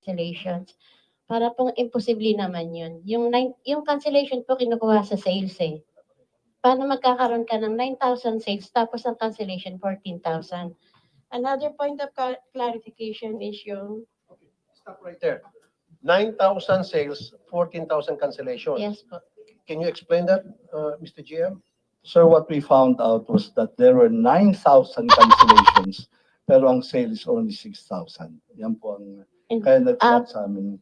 cancellations. Para pong imposible naman yun. Yung, nine, yung cancellation po kinukuha sa sales eh. Paano magkakaroon ka ng 9,000 sales tapos ang cancellation 14,000? Another point of cla- clarification is yung, Stop right there. 9,000 sales, 14,000 cancellation. yes po. Can you explain that, uh, Mr. GM? Sir, what we found out was that there were 9,000 cancellations, pero ang sale is only 6,000. Yan po ang, And kaya nag-flat Ah. sa amin.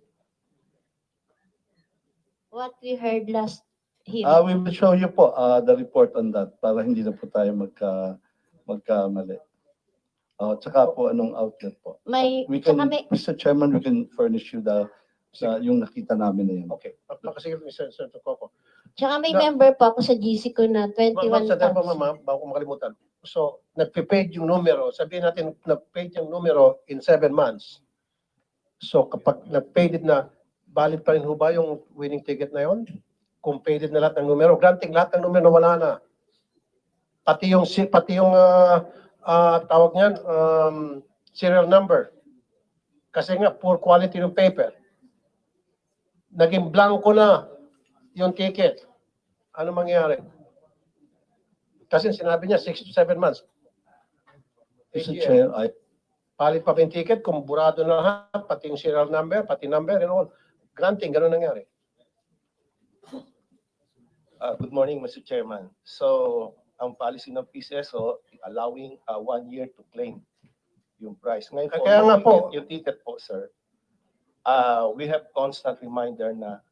what we heard last hearing. Uh, we will show you po uh, the report on that para hindi na po tayo magka, magkamali. Uh, tsaka po anong outlet po. may, We can, tsaka may, Mr. Chairman, we can furnish you the, sa yung nakita namin na yun. Okay. Napakasigil, Mr. Senator Coco. tsaka may Na- member po ako sa GC ko na Ma'am, sa tempo, 21,000. ma'am, bago ko makalimutan. So, nagpe-paid yung numero, sabihin natin, nag-paid yung numero in seven months. So, kapag nag-paid na, valid pa rin ho ba yung winning ticket na yon? Kung paid na lahat ng numero, granting lahat ng numero wala na. Pati yung, pati yung, ah, ah, tawag niyan, um, serial number. Kasi nga, poor quality ng paper. Naging blanco na yung ticket. Ano mangyayari? Kasi sinabi niya, 6 to 7 months. Mr. Chair, I, Palit pa yung ticket, kung burado na lahat, pati yung serial number, pati number and all. Granting, ganun nangyari. Uh, Good morning, Mr. Chairman. So, ang policy ng PCSO, allowing uh, one year to claim yung price. Ngayon po, Kaya nga po. Yung ticket po, sir, uh, we have constant reminder na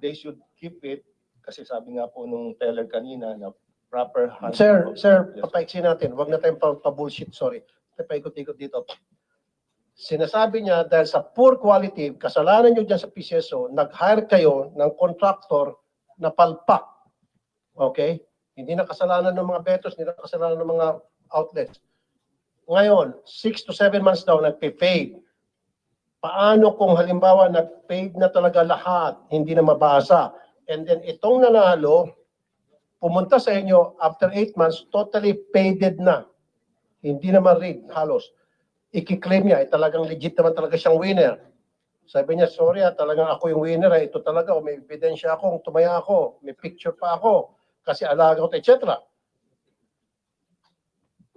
they should keep it, kasi sabi nga po nung teller kanina na proper. hand- Sir, sir, Yes. papaiksi natin. Huwag na tayong pa- pa-bullshit, sorry. Paikot-ikot dito. Sinasabi niya, dahil sa poor quality, kasalanan niyo dyan sa PCSO, nag-hire kayo ng contractor na palpak. Okay? Hindi na kasalanan ng mga betos, hindi na kasalanan ng mga outlets. Ngayon, 6 to 7 months daw nagpe-paid. Paano kung halimbawa nag-paid na talaga lahat, hindi na mabasa, and then itong nanalo, pumunta sa inyo after 8 months, totally paided na. Hindi naman rigged, halos. Ikiklaim niya, eh, talagang legit naman talaga siyang winner. Sabi niya, sorry ah, talagang ako yung winner, ah. ito talaga, oh, may ebidensya ako, tumaya ako, may picture pa ako, kasi alaga ko, etc.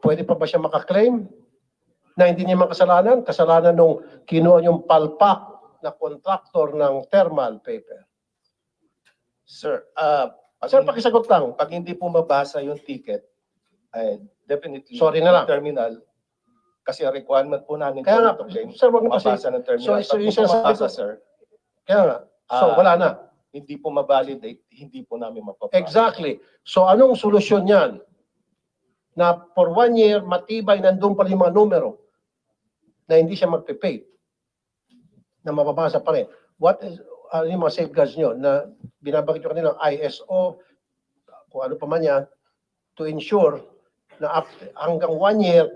Pwede pa ba siya makaklaim na hindi niya makasalanan? Kasalanan nung kinuha yung palpak na contractor ng thermal paper. Sir, uh, pag, Sir, pakisagot lang. pag hindi po mabasa yung ticket, eh, definitely. Sorry na lang. Terminal, kasi ang requirement po namin Kaya nga, sir, wag na kasi. mabasa ng terminal. So, so Pag yung sinasabi ko- sir, Kaya nga. So, Ah, wala na. hindi po ma-validate, hindi po namin mapapasa. Exactly. So anong solusyon niyan? Na for one year, matibay nandun pa rin yung mga numero na hindi siya magpe-pay. Na mababasa pa rin. What is, ano yung mga safeguards nyo na binabagit nyo kanina, ISO, kung ano pa man yan, to ensure na up- hanggang one year,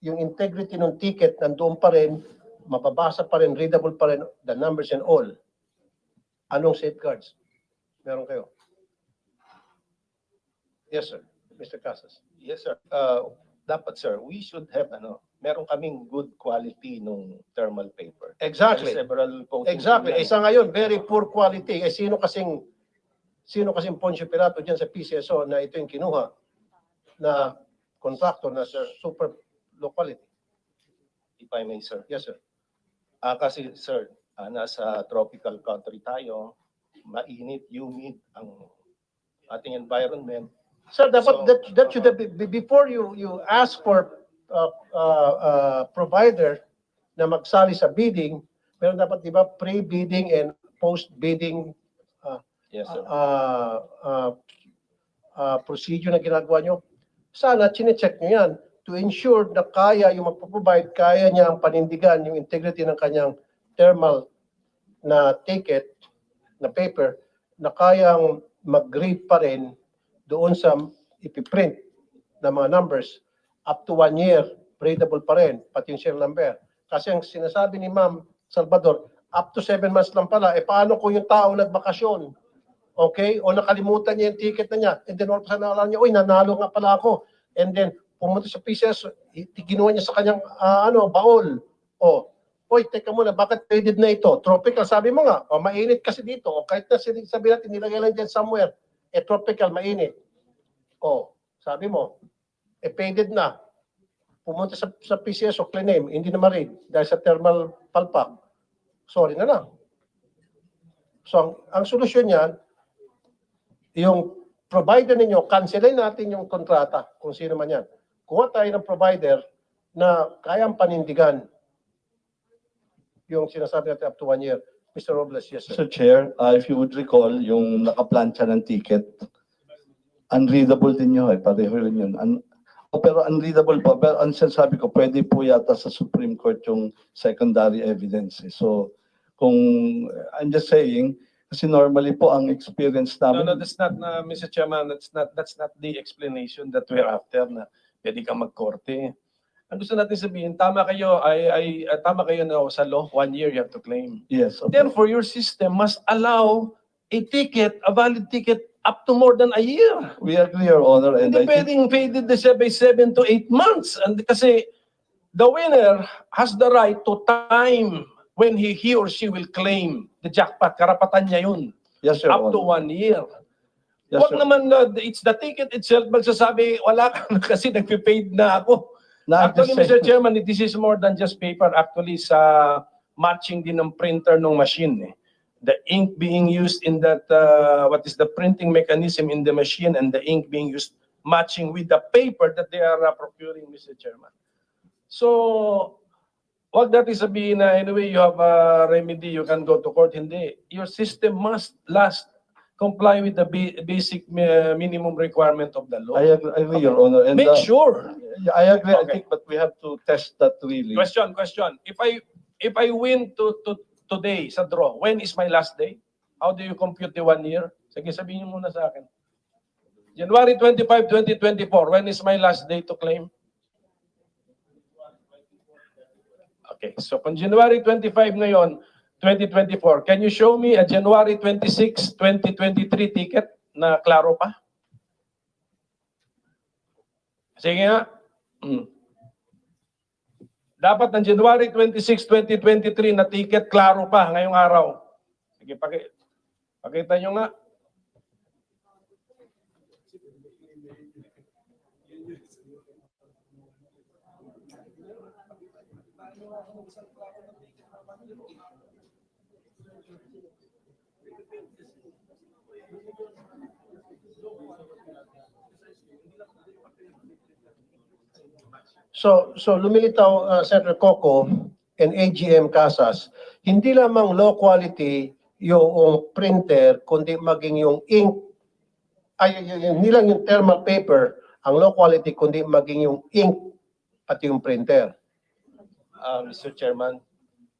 yung integrity ng ticket nandoon pa rin, mababasa pa rin, readable pa rin, the numbers and all. Anong safeguards? Meron kayo? Yes, sir. Mr. Casas. Yes, sir. Uh, dapat, sir, we should have, ano, meron kaming good quality nung thermal paper. Exactly. Several Exactly. Isa ngayon, very poor quality. Eh, sino kasing, sino kasing Poncio Pirato dyan sa PCSO na ito yung kinuha na contractor na sir, super low quality? If I may, sir. Yes, sir. Ah, kasi, sir, ah, nasa tropical country tayo, mainit, humid ang ating environment. Sir, dapat, So, that, that should have, be- be- before you, you ask for uh, uh, uh, provider na magsali sa bidding, meron dapat, di ba, pre-bidding and post-bidding Yes, sir. uh, uh, uh, procedure na ginagawa nyo, sana chinecheck nyo yan to ensure na kaya yung magpo-provide, kaya niya ang panindigan yung integrity ng kanyang thermal na ticket, na paper, na kayang mag-read pa rin doon sa ipiprint na mga numbers up to one year, readable pa rin, pati yung serial number. Kasi ang sinasabi ni Ma'am Salvador, up to seven months lang pala, eh paano kung yung tao nagbakasyon? Okay? O nakalimutan niya yung ticket na niya. And then all of a sudden, niya, uy, nanalo nga pala ako. And then, pumunta sa PCS, ginawa niya sa kanyang, ah, ano, baol. O, Oy, teka muna, bakit faded na ito? Tropical, sabi mo nga, o mainit kasi dito, o kahit na sabi natin, nilagay lang dyan somewhere, eh tropical, mainit. O, sabi mo, eh faded na. Pumunta sa, sa PCS o claim, hindi na ma-read dahil sa thermal palpak. Sorry na lang. So, ang, ang solusyon niyan, yung provider ninyo, cancelin natin yung kontrata, kung sino man yan. Kuha tayo ng provider na kayang panindigan yung sinasabi natin up to one year. Mr. Robles, yes, sir. Mr. Chair, uh, if you would recall, yung nakaplansya ng ticket, unreadable din yun eh, pareho rin yun. Un- oh, pero unreadable po, pero ang sinasabi ko, pwede po yata sa Supreme Court yung secondary evidence. eh. So, kung, I'm just saying, kasi normally po ang experience No, namin. no, that's not, uh, Mr. Chairman, that's not, that's not the explanation that we're after na pwede kang magkorte. Ang gusto natin sabihin, tama kayo, ay, ay, uh, tama kayo na sa law, one year you have to claim. Yes. okay. Therefore, your system must allow a ticket, a valid ticket up to more than a year. We agree, Your Honor, and Hindi I think, pwedeng faded na siya by seven to eight months. And kasi the winner has the right to time when he, he or she will claim the jackpot. Karapatan niya yun. yes, Your Up to one year. Yes, Huwag Your- naman, uh, it's the ticket itself magsasabi, wala ka na kasi nagpe-paid na ako. Just Actually, Mr. Chairman, this is more than just paper. Actually, sa matching din ng printer ng machine. Eh. The ink being used in that, uh, what is the printing mechanism in the machine and the ink being used matching with the paper that they are uh, procuring, Mr. Chairman. So, wag natin sabihin na anyway, you have a remedy, you can go to court. Hindi. Your system must last comply with the ba- basic uh, minimum requirement of the law. I agree, I agree, Your Honor. and, Make uh, sure. I agree, I Okay. think, but we have to test that really. Question, question. If I, if I win to, to, today sa draw, when is my last day? How do you compute the one year? Sige, sabihin niyo muna sa akin. January 25, 2024, when is my last day to claim? Okay, so kung January 25 ngayon, 2024, can you show me a January 26, 2023 ticket na klaro pa? Sige nga. Mm. Dapat ng January 26, 2023 na ticket klaro pa ngayong araw. Sige, paki pakita nyo nga. So, so lumilitaw, uh, Senator Coco and AGM Casas, hindi lamang low quality yung printer, kundi maging yung ink, ay, hindi lang yung thermal paper, ang low quality, kundi maging yung ink at yung printer. Uh, Mr. Chairman,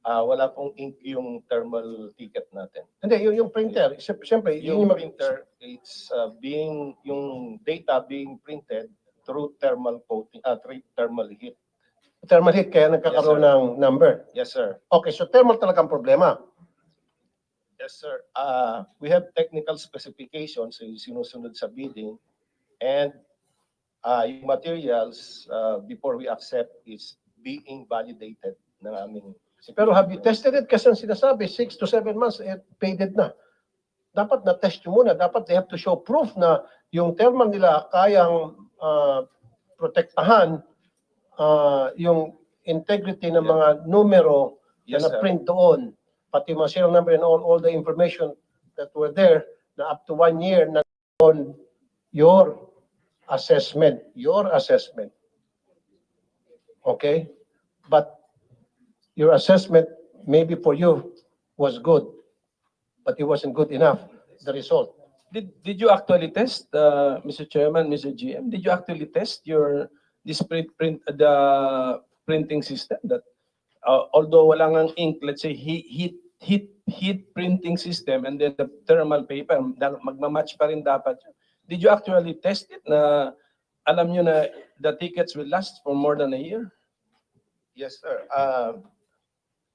uh, wala pong ink yung thermal ticket natin. Hindi, yung, yung printer, siyempre, yun Yung yung printer, it's uh, being, yung data being printed through thermal coating, uh, through thermal heat. thermal heat, kaya nagkakaroon Yes, sir. ng number. Yes, sir. Okay, so thermal talagang problema. Yes, sir. Uh, we have technical specifications yung sinusunod sa bidding and uh, yung materials uh, before we accept is being validated ng aming Pero have you tested it? Kasi ang sinasabi, six to seven months, eh, faded na. Dapat na-test nyo muna. Dapat they have to show proof na yung thermal nila kayang ah, protektahan ah, yung integrity ng mga numero Yes, na na-print doon. Pati mga serial number and all, all the information that were there na up to one year na on your assessment, your assessment. Okay? But your assessment, maybe for you, was good, but it wasn't good enough, the result. Did, did you actually test, uh, Mr. Chairman, Mr. GM, did you actually test your, this print, print, the printing system that, uh, although wala ngang ink, let's say heat, heat, heat, heat printing system and then the thermal paper, magmamatch pa rin dapat. Did you actually test it na alam nyo na the tickets will last for more than a year? Yes, sir. Uh,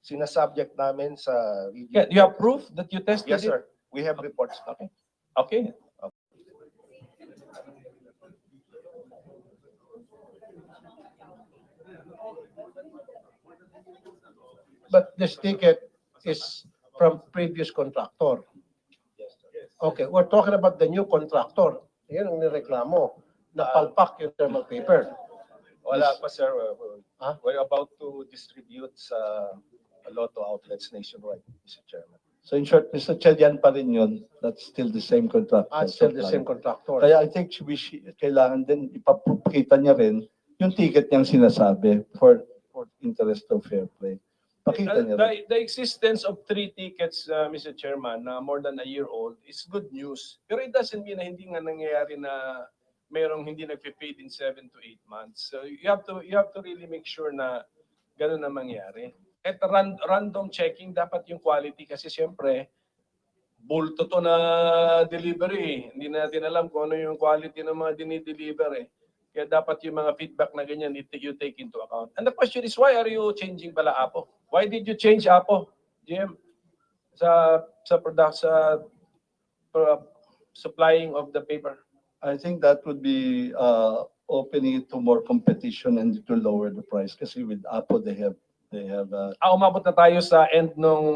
sinasubject namin sa. Yeah, you have proof that you tested Yes, it? sir. We have reports. Okay. Okay. but this ticket is from previous contractor. Okay, we're talking about the new contractor. Yan ang nireklamo. Napalpak yung thermal paper. Wala pa, sir. Uh, Ah? We're about to distribute sa Lotto outlets nationwide, Mr. Chairman. So in short, Mr. Chair, yan pa rin yun. That's still the same contract. Ah, still the same contractor. Kaya I think we should, kailangan din ipapakita niya rin yung ticket niyang sinasabi for, for interest of fair play. Pakita niya rin. The, the existence of three tickets, uh, Mr. Chairman, na more than a year old is good news. Pero it doesn't mean na hindi nga nangyayari na mayroong hindi nagpe-paid in seven to eight months. So you have to, you have to really make sure na ganun na mangyari. At ran, random checking, dapat yung quality kasi siyempre, bulto to na delivery. eh. Hindi natin alam kung ano yung quality ng mga dinideliver eh. Kaya dapat yung mga feedback na ganyan, it, you take into account. And the question is, why are you changing pala Apo? Why did you change Apo, GM? Sa, sa product, sa uh, supplying of the paper? I think that would be uh, opening it to more competition and will lower the price kasi with Apple, they have, they have, uh, Ah, umabot na tayo sa end nung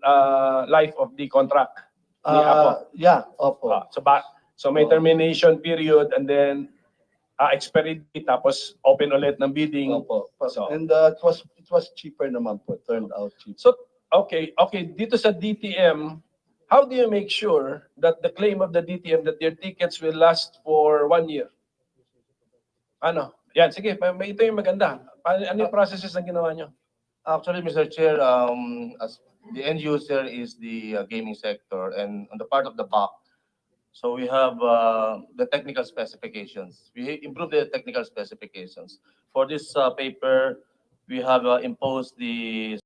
uh, life of the contract. Ni Apo. uh, yeah, Opo. Ah, so, ba, so may Oo. termination period and then uh, expiry date, tapos open ulit ng bidding. Opo. So- And uh, it was, it was cheaper naman po, It turned out cheap. So, okay, okay, dito sa DTM, how do you make sure that the claim of the DTM that their tickets will last for one year? Ano? Yan, sige, pa- may- ito yung maganda. Pa- Ano yung processes na ginawa nyo? Actually, Mr. Chair, um, as the end user is the uh, gaming sector and on the part of the BAC, so we have, uh, the technical specifications. We improve the technical specifications. For this, uh, paper, we have uh, imposed the